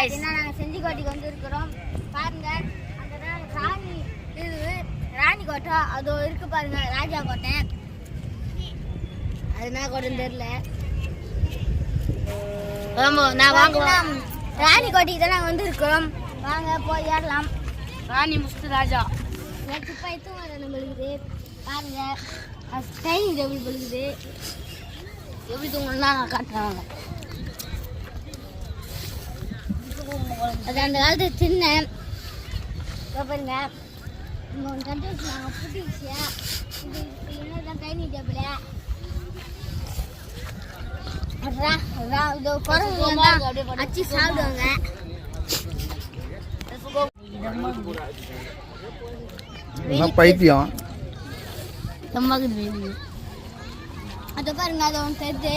நாங்கள் செஞ்சிக்கோட்டைக்கு வந்து இருக்கிறோம் பாருங்க ராணி இது ராணி கோட்டை அது இருக்கு பாருங்க ராஜா கோட்டை அது என்ன கோட்டைன்னு தெரியல. நான் வாங்குவேன் ராணி கோட்டைக்கு தான் நாங்கள் வந்து இருக்கிறோம் வாங்க போய் ஏறலாம். ராணி முஸ்து ராஜா. எனக்கு இப்போ எத்தும் வர நம்மளுக்குது பாருங்க டைனிங் டேபிள் பழுகுது எப்படி தூங்கணும்னா நான் காட்டுறேன் அது அந்த காலத்து சின்ன பாருங்க. இங்கே ஒன்று கண்டு வச்சுருக்காங்க புட்டு விஷயம் இது குரங்கு அச்சு சாப்பிடுவாங்க. என்ன பைத்தியம்? அதை பாருங்க அதை ஒன்று தெரிஞ்சு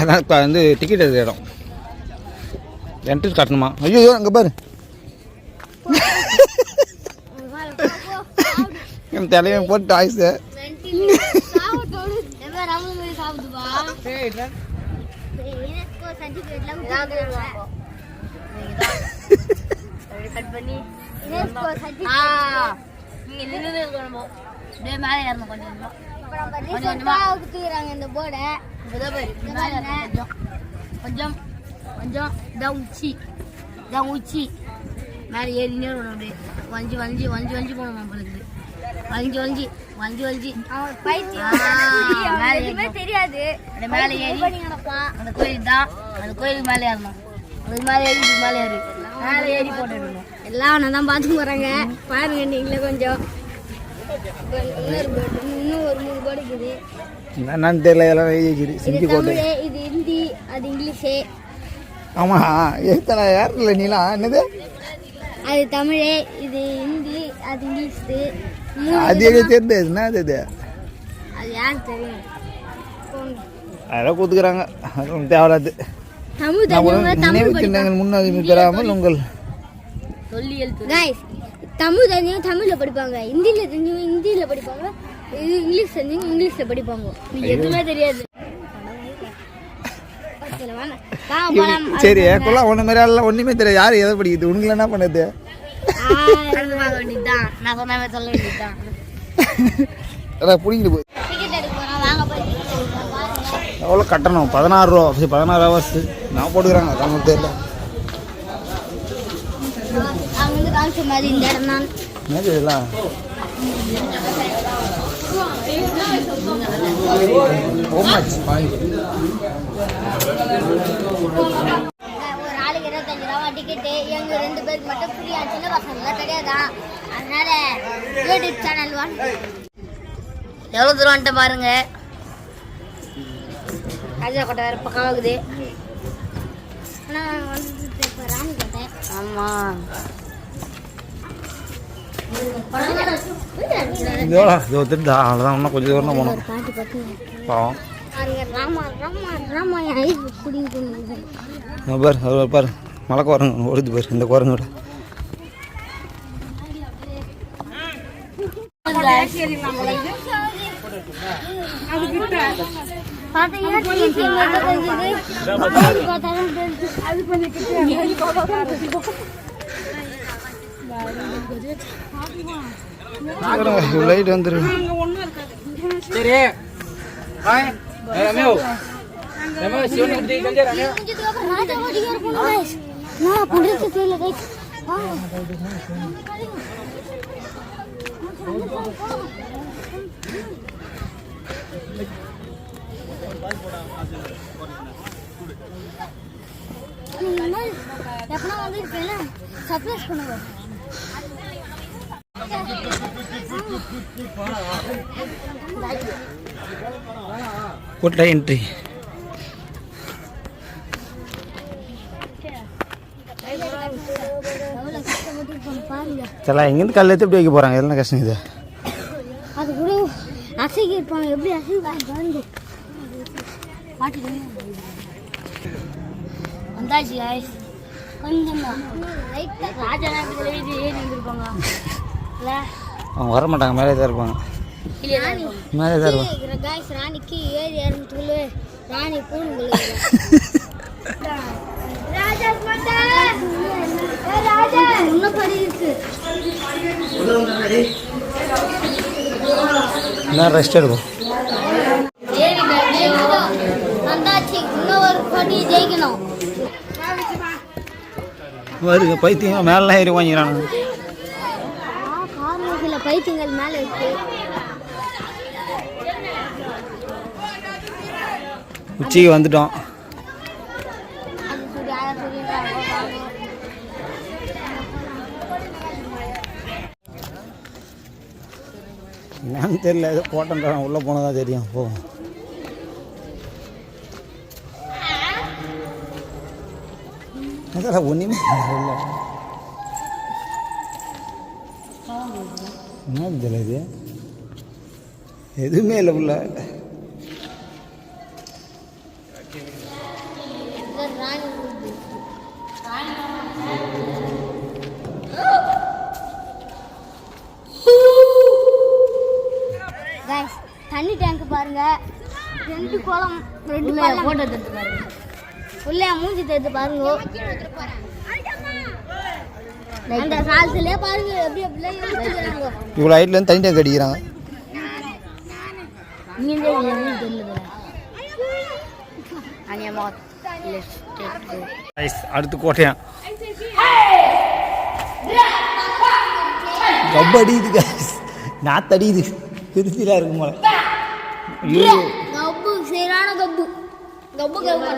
அதான் இப்போ வந்து டிக்கெட் எடுத்த இடம். என்ட்ரி காட்டணுமா? ஐயோ அங்கே பாரு. என் தலைவன் போட்டு ஆயுசு கொஞ்சம். கொஞ்சம். கொஞ்சம் இதான் உச்சி இதான் உச்சி மேலே ஏறினே இருக்கணும் அப்படியே. வஞ்சி வஞ்சி வஞ்சி வஞ்சி போகணும் நம்மளுக்கு வஞ்சி வஞ்சி வஞ்சி வஞ்சி. மேலே. தெரியாது. மேலே ஏறி அந்த கோயில் தான் அந்த கோயிலுக்கு மேலே ஏறணும். அதுக்கு மேலே ஏறி இதுக்கு மேலே ஏறி. மேலே ஏறி போட்டுடணும் எல்லாம் அவனை தான் பார்த்து போகிறாங்க பாருங்க நீங்களே கொஞ்சம். இன்னும் ஒரு மூணு போர்டு இருக்குது. என்னன்னு தெரியல எழுதி செஞ்சு இது ஹிந்தி அது இங்கிலீஷு. ஆமாம் எத்தனை ஏறல நீலாம் என்னது? அது தமிழ் இது ஹிந்தி அது இங்கிலீஷு. அது எங்கே தெரியுது என்ன அது இது அது? யாருக்கு தெரியும். அதெல்லாம் கொடுத்துக்கிறாங்க. அதுவும் தேவையில்லாது. தமிழ் நினைவு சின்னங்கள் முன்னுரிமை பெறாமல் உங்கள் சொல்லி எழுத்து கைஸ் தமிழ் தெரிஞ்சவங்க தமிழில் படிப்பாங்க. ஹிந்தியில் தெரிஞ்சவங்க ஹிந்தியில் படிப்பாங்க. இது இங்கிலீஷ் தெரிஞ்சவங்க இங்கிலீஷில் படிப்பாங்க. நீ எதுவுமே தெரியாது ஓகேல, வாங்க. வாங்க போலாம். சரி குள்ளா ஒன்று மாதிரி எல்லாம் ஒன்றுமே தெரியாது. யார் எதை படிக்குது? உனக்கு என்ன பண்ணுது? பிடிங்கிட்டு போய் எவ்வளோ கட்டணும்? பதினாறு ரூபா பதினாறு ஹவர்ஸ் நான் போட்டுக்கிறாங்க நமக்கு தெரியல. இதெல்லாம்? How much? ஒரு ஆளுக்கு இருபத்தஞ்சு ரூபா டிக்கெட்டு எங்க ரெண்டு பேருக்கு மட்டும் ஃப்ரீயா சின்ன பசங்களாம் கிடையாதா அதனால யூடியூப் சேனல் ஒன் எவ்வளோ தூரம் வந்துட்டு பாருங்க. ராஜா கோட்டை வேறு பக்கம் ஆகுது. ஆனால் வந்து இப்போ ராணி கோட்டை. ஆமாம் இது தெரிஞ்சா அவ்வளோதான் இன்னும் கொஞ்சம் தூரம் பாட்டு பாவம். பாரு அது பாரு மலை குரங்கு ஓடுது பாரு இந்த குரங்கோட. லைட் வந்துரு சரி ஹாய் ரம்யோ ரம்யோ சிவன் குட்டி கஞ்சே ரம்யோ நான் பண்றது தெரியல guys. வாங்க. நீங்க என்ன எப்பனா வந்திருக்கீங்களா சர்ப்ரைஸ் பண்ணுங்க போட்டா என்ட்ரி சரி எங்கேருந்து கல் எடுத்து எப்படி வைக்க போகிறாங்க எல்லாம் கஷ்டம் இது? அது கூட அசைக்க இருப்பாங்க எப்படி பாருங்க. வந்தாச்சு guys. கொஞ்சம் லைட்டாக ராஜா நேரத்தில் ஏறி ஏறி வந்திருப்பாங்க. இல்லை? அவங்க வர மாட்டாங்க மேலே தான் இருப்பாங்க. மேலே தான் இருக்கும் காய்ஸ் ராணிக்கு ஏறி இறந்துக்குள்ளே ராணி பூண்டு நான் ரெஸ்ட் எடுக்கும் வருங்க பைத்தியம் மேலாம் ஏறி வாங்கிறாங்க பைத்தியங்கள் மேலே இருக்கு. உச்சிக்கு வந்துட்டோம். என்னன்னு தெரியல ஏதோ போட்டோன்றான் உள்ளே போனதா தெரியும். போகும் அதெல்லாம் ஒன்றுமே இல்லை என்ன தெரியல இது. எதுவுமே இல்லை உள்ள இது ராணி ஊர்தி. Guys, தண்ணி டேங்க் பாருங்க. ரெண்டு குளம் ரெண்டு. போட்டோ எடுத்து பாருங்க. உள்ள மூஞ்சி தெரிஞ்சு பாருங்க. அந்த சால்ஸ்லயே பாருங்க எப்படி அப்படியே இவ்வளோ ஹைட்லேருந்து தனி டேங்க் அடிக்கிறாங்க. இங்கே அநியமா லெஃப்ட் ஐஸ் அடுத்து கோட்டையான் கப்பு அடியுது guys. நாத்து அடியுது திருச்சியில் இருக்கும் போல ஐயோ கப்பு சரியான கப்பு கப்பு கப்பு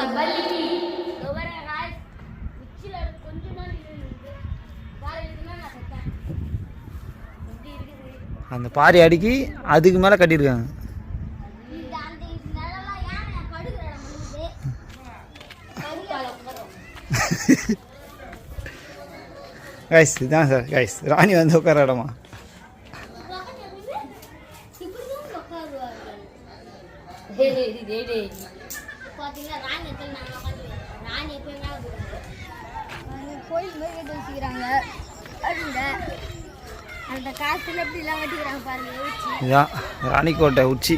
அந்த பாரி அடிக்கி அதுக்கு மேலே கட்டியிருக்காங்க கைஸ் இதுதான் சார் கைஸ் ராணி வந்து உட்கார இடமா ராணிக்கோட்டை உச்சி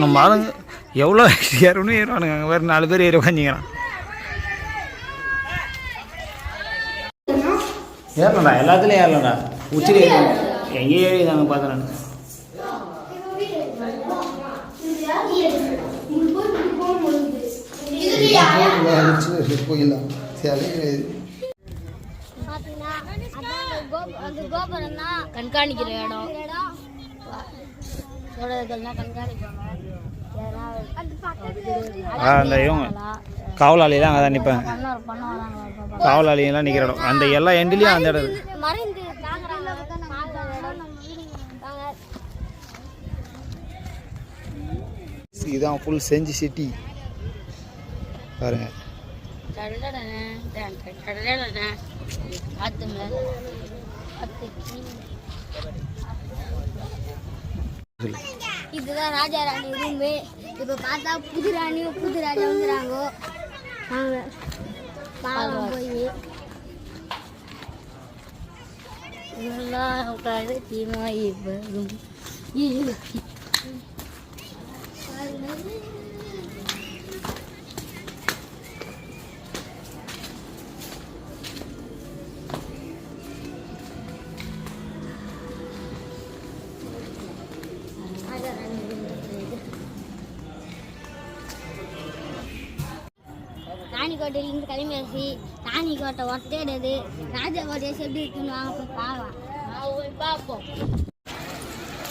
நம்ம ஆளுங்க எவ்வளோ ஏறணும் ஏறுவானுங்க வேறு நாலு பேர் ஏறி உக்காஞ்சிக்கிறான் ஏறலடா எல்லாத்துலேயும் ஏறலடா. உச்சியில் ஏறி எங்கேயும் ஏறி நாங்கள் அந்த கோபுரம் தான் கண்காணிக்கிற இடம். இடம். அந்த பக்கத்துல அந்த இவங்க காவலாளியெல்லாம் அங்கே தான் நிற்பேன் காவலாளியெல்லாம் நிற்கிற இடம் அந்த எல்லா எண்ட்லேயும் அந்த இடம் இதுதான் ஃபுல் செஞ்சு சிட்டி பாருங்க. காத்து இதுதான் ராஜா ராணி ரூமு. இப்போ பார்த்தா புது ராணியும் புது ராஜா வந்துடுறாங்க வாங்க. பார்க்கலாம் போய். இதெல்லாம் கருத்தினா வரும் ராணிக்கோட்டையிலேருந்து கிளம்பியாச்சு ராணிக்கோட்டை ஒட்டேடுது ராஜா கோட்டையை எப்படி இருக்குன்னு வாங்க போய் பார்க்கலாம். போய் பார்ப்போம்.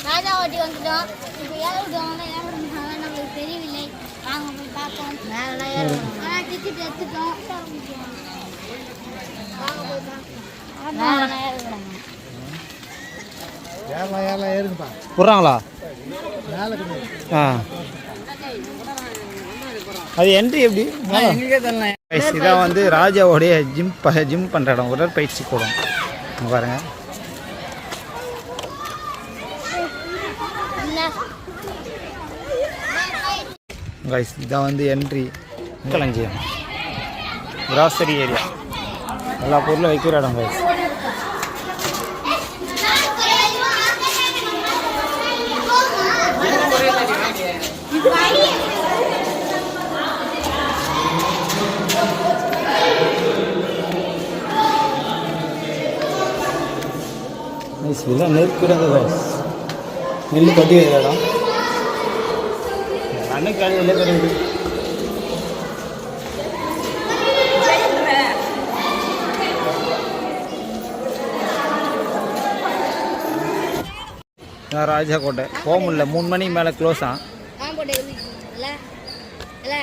ராஜா கோட்டை வந்துட்டோம். இப்போ ஏறிட்டோம். ஏறிட்டாங்க நம்மளுக்கு தெரியவில்லை. வாங்க போய் பார்ப்போம். ஏறணும். ஆனால் டிக்கெட் எடுத்துட்டோம். வாங்க போய் ஏறணும் விட்றாங்களா ஆ. அது என்ட்ரி எப்படி? இதான் வந்து ராஜாவோடைய ஜிம் ஜிம் பண்ணுற இடம். உடற்பயிற்சி கூடம். பாருங்க. கைஸ் இதான் வந்து என்ட்ரி களஞ்சியம் கிராசரி ஏரியா எல்லா பொருளும் வைக்கிற இடம் கைஸ் கைஸ் இதெல்லாம் நெருக்கிடாத கைஸ் நெல் கட்டி வைக்கிற இடம் அன்னைக்கு காலையில் கிடையாது இதான் ராஜா கோட்டை போக முடியல. மூணு மணிக்கு மேலே க்ளோஸ் ஆ? இல்ல? இல்ல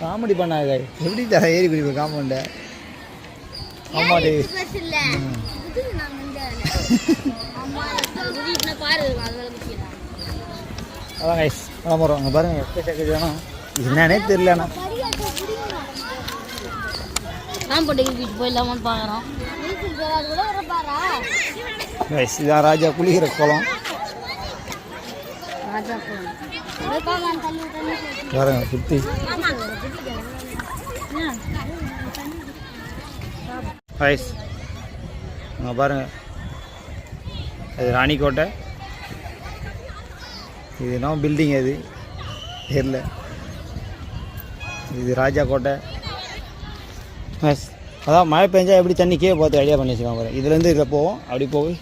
காமெடி பண்ணாத. எப்படி ஏறி குடிப்பேன் காம்பவுண்ட ஆமாடி அதான் கைஸ் அங்கே பாருங்க எக்கச்சக்க ஜனம் என்னன்னே தெரியலண்ணா பரியாட்ட போயிடலாமான்னு பார்க்குறோம் கைஸ் இதான் ராஜா குளிக்கிற குளம். பாருங்க சுற்றி கைஸ் அங்கே பாருங்க. அது ராணிக்கோட்டை. இது என்ன பில்டிங் அது தெரியல. இது ராஜா கோட்டை. அதான் மழை பெஞ்சா எப்படி தண்ணி கீழே பார்த்து ஐடியா பண்ணி வச்சுக்கோங்க இதுலேருந்து இதில் போவோம். அப்படி போய்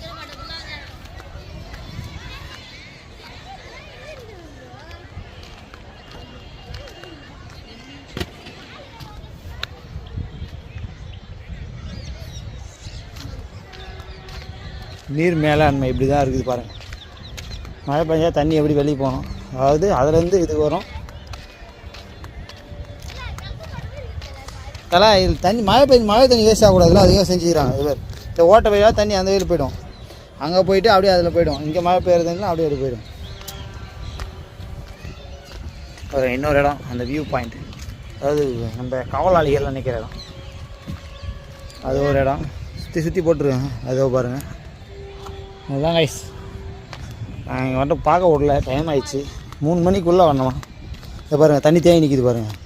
நீர் மேலாண்மை இப்படி தான் இருக்குது பாருங்கள் மழை பெஞ்சா தண்ணி எப்படி வெளியே போகணும்? அதாவது அதுலேருந்து இது வரும். தலா இது தண்ணி மழை பெஞ்சு மழை தண்ணி வேஸ்ட் ஆகக்கூடாதுல அதிகம் செஞ்சுக்கிறாங்க இது பேர்? இந்த ஓட்டை பெய்யா தண்ணி அந்த வழியில் போயிடும். அங்கே போயிட்டு அப்படியே அதில் போயிடும். இங்கே மழை பெய்யறதுனா அப்படியே அது போயிடும். அப்புறம் இன்னொரு இடம் அந்த வியூ பாயிண்ட் அதாவது நம்ம காவலாளிகள் நிற்கிற இடம். அது ஒரு இடம். சுற்றி சுற்றி போட்டுருக்கேன் அதோ பாருங்கள் அதுதான் கைஸ் நான் இங்கே வந்துட்டு பார்க்க விடல டைம் ஆயிடுச்சு. மூணு மணிக்குள்ளே வரணுமா? இதை பாருங்கள் தண்ணி தேங்கி நிற்கிது பாருங்கள்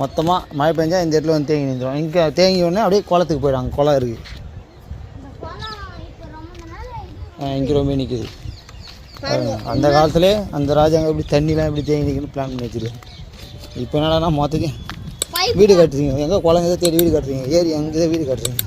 மொத்தமாக மழை பெஞ்சா இந்த இடத்துல வந்து தேங்கி நின்றுடும். இங்கே தேங்கி உடனே அப்படியே குளத்துக்கு போயிடும் அங்கே குளம் இருக்குது இப்போ ரொம்ப நாள் இங்கே ரொம்ப நிற்கிது அந்த காலத்துலேயே அந்த ராஜாங்க எப்படி தண்ணிலாம் எப்படி தேங்கி நிற்கணும்னு பிளான் பண்ணி வச்சுருக்காங்க. இப்போ என்னடான்னா மொத்தத்தையும் வீடு கட்டுறீங்க. எங்கே குளங்க தேடி வீடு கட்டுறீங்க? ஏரி அங்கே வீடு கட்டுறீங்க?